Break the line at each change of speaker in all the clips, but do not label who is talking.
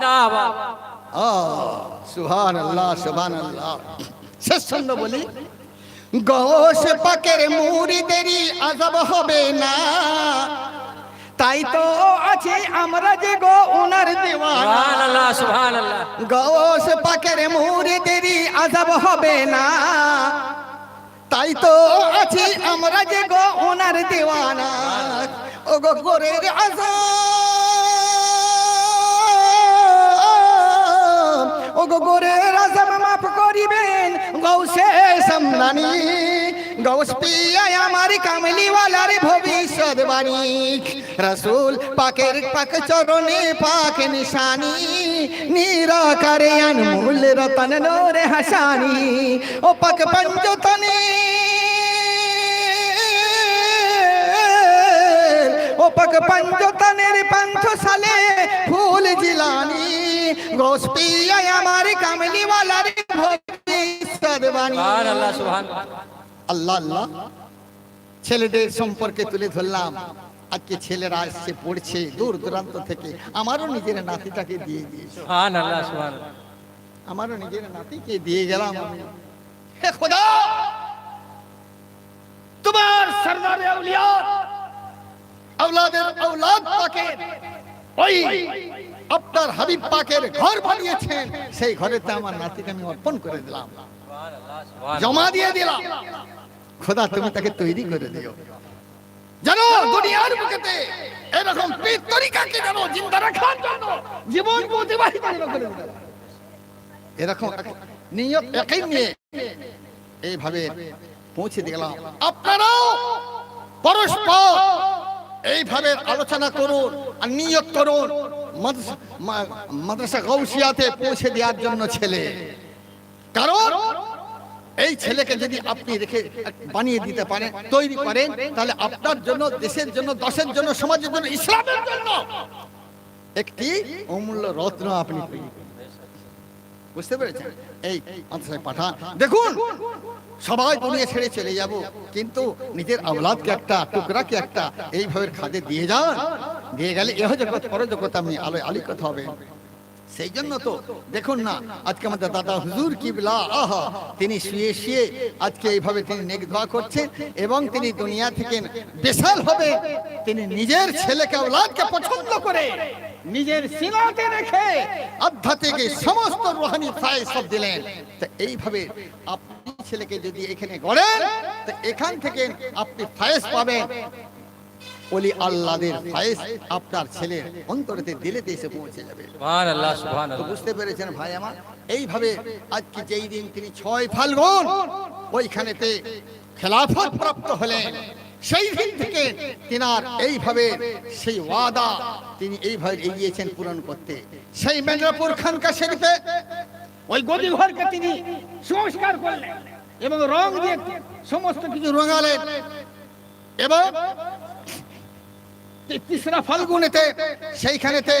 জিন্দাবাদ।
সুহান আল্লাহ সুহান আল্লাহ শেষ ছন্দ বলি। গোস পাকের মুড়িদেরই আজব হবে না। তাই তো আছে আমরা যে গো ওনার দেওয়ানা। গোস পাকের মুড়িদেরই আজব হবে না। তাই তো আছি আমরা যে গো ওনার দেওয়ানা। ও গো গোরের আজাব গোরের আজাব মাফ করিবেন। গৌসে সামনানি গৌস পিয়ায় আমার কামলিওয়ালার ভবিষ্যৎ বাণী রসুল পাকের পাক চরণে পাক নিশানি। নিরাকারে আনমূল রতন নোরে হাসানি। ও পাক পঞ্চতনে। ও পাক পঞ্চতনের পান্থ সালে গোস আমার আল্লাহ আল্লাহ ছেলেদের সম্পর্কে তুলে ধরলাম। আজকে ছেলেরা আসছে পড়ছে দূর দূরান্ত থেকে। আমারও নিজের নাতিটাকে দিয়ে দিয়েছে। আমারও নিজের নাতিকে দিয়ে গেলাম আমি। হে খোদা! তোমার সরদারে আউলিয়া আওলাদের আওলাদ পাকে ওই আপনার হাবিব পাকের ঘর বানিয়েছেন। সেই ঘরেতে আমার নাতিকে আমি অর্পণ করে দিলাম। জমা দিয়ে দিলাম। খোদা, তুমি তাকে তৈরি করে দিও। জানো, দুনিয়ার বুকেতে এরকম তরিকাকে জানো জিন্দা রাখার জন্য জীবন অতিবাহিত করে এরকম নিয়ত, একই নিয়ে এইভাবে পৌঁছে দিলাম। আপনারাও পরস্পর এইভাবে আলোচনা করুন আর নিয়ত করুন। মাদ্রাসা- গৌসিয়াতে পৌঁছে দেওয়ার জন্য ছেলে। কারণ এই ছেলেকে যদি আপনি রেখে বানিয়ে দিতে পারেন, তৈরি করেন, তাহলে আপনার জন্য, দেশের জন্য, দশের জন্য, সমাজের জন্য, ইসলামের জন্য একটি অমূল্য রত্ন আপনি বুঝতে পেরেছেন? এই মাদ্রাসায় পাঠান। দেখুন, সবাই দুনিয়া ছেড়ে চলে যাব, কিন্তু নিজের আওলাদকে একটা, টুকরাকে একটা, এইভাবে খাদে দিয়ে যান। দিয়ে গেলে এহ জগৎ পর জগৎ আপনি আলো আলিকত হবে। সেই জন্য তো দেখুন না, আজকে আমাদের দাদা হুজুর কিবলা, আহা, তিনি শুয়ে শুয়ে আজকে এইভাবে তিনি নেক দোয়া করছেন এবং তিনি দুনিয়া থেকে বেশাল হবে। তিনি নিজের ছেলেকে, আওলাদকে পছন্দ করে নিজের সিনাতে রেখে আধ্যাত্মিক সমস্ত রোহানি ফায় সব দিলেন। তো এইভাবে আপনি ছেলেকে যদি এখানে গড়েন, তো এখান থেকে আপনি ফায়েজ পাবেন। ওলি আল্লাহদের ফায়েজ আপনার ছেলের অন্তরেতে দিলেতে এসে পৌঁছে যাবে।
সুবহানাল্লাহ সুবহানাল্লাহ।
বুঝতে পেরেছেন ভাই আমার? এইভাবে আজকে যেই দিন তিনি ছয় ফাল্গুন ওইখানেতে খেলাফত প্রাপ্ত হলেন। সেই দিন থেকে তিনার এইভাবে সেই ওয়াদা তিনি এইভাবে এগিয়েছেন পূরণ করতে। সেই মেদিনীপুর খানকা শরীফে ওই গদি ঘরকে তিনি সংস্কার করলেন এবং রং দিয়ে সমস্ত কিছু রঙালেন। এবং ফাল্গুনেতে, সেইখানেতে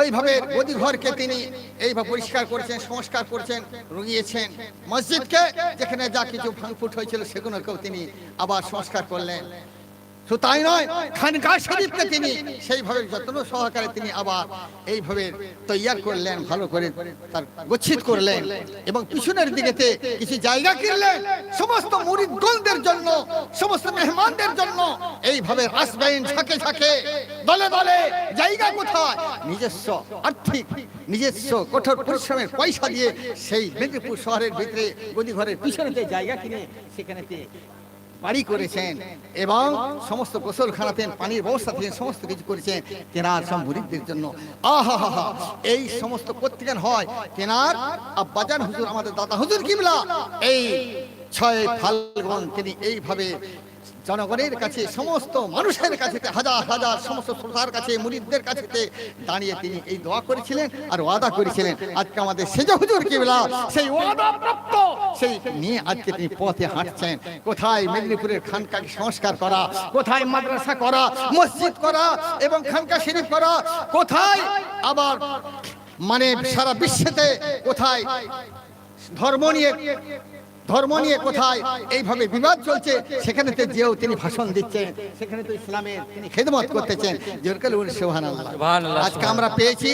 ওইভাবে তিনি এইভাবে পরিষ্কার করছেন, সংস্কার করছেন, রুগিয়েছেন। মসজিদকে যেখানে যা কিছু ফাংফুট হয়েছিল সেগুলোকেও তিনি আবার সংস্কার করলেন। তাই নয় খানকা শরীফকে তিনি সেইভাবে যত্ন সহকারে তিনি আবার এইভাবে তৈয়ার করলেন, ভালো করে তার গচ্ছিত করলেন এবং পিছনের দিকেতে কিছু জায়গা কিনলেন, সমস্ত মুরিদগণদের জন্য, সমস্ত মেহমানদের জন্য এইভাবে আসবেন ঝাঁকে ঝাঁকে, দলে দলে জায়গা কোথায়? নিজস্ব আর্থিক, নিজস্ব কঠোর পরিশ্রমের পয়সা দিয়ে সেই মেদিনীপুর শহরের ভিতরে গদি ঘরের পিছনে যে জায়গা কিনে সেখানেতে বাড়ি করেছেন এবং সমস্ত গোসল খানাতেন, পানির ব্যবস্থা দিয়ে সমস্ত কিছু করেছেন কেনার সব জন্য। আহা হা এই সমস্ত প্রত্যেকের হয় তেনার আব্বাজান হুজুর, আমাদের দাদা হুজুর কিমলা এই ছয় ফাল্গুন তিনি এইভাবে জনগণের কাছে, সমস্ত মানুষের কাছে, হাজার হাজার সমস্ত শ্রোতার কাছে, মুরিদদের কাছে দাঁড়িয়ে তিনি এই দোয়া করেছিলেন আর ওয়াদা করেছিলেন। আজকে আমাদের সেজ হুজুর কিবলা, সেই ওয়াদা প্রাপ্ত সেই নিয়ে আজকে তিনি পথে হাঁটছেন। কোথায় মেদিনীপুরের খানকাকে সংস্কার করা, কোথায় মাদ্রাসা করা, মসজিদ করা এবং খানকা শরীফ করা, কোথায় আবার মানে সারা বিশ্বেতে কোথায় ধর্ম নিয়ে ধর্ম নিয়ে কোথায় এইভাবে বিবাদ চলছে সেখানে তো যেও তিনি ভাষণ দিচ্ছেন সেখানে তো ইসলামের তিনি খেদমত করতেছেন। জোরকাল সুবহানাল্লাহ।
সুবহানাল্লাহ,
আজকে আমরা পেয়েছি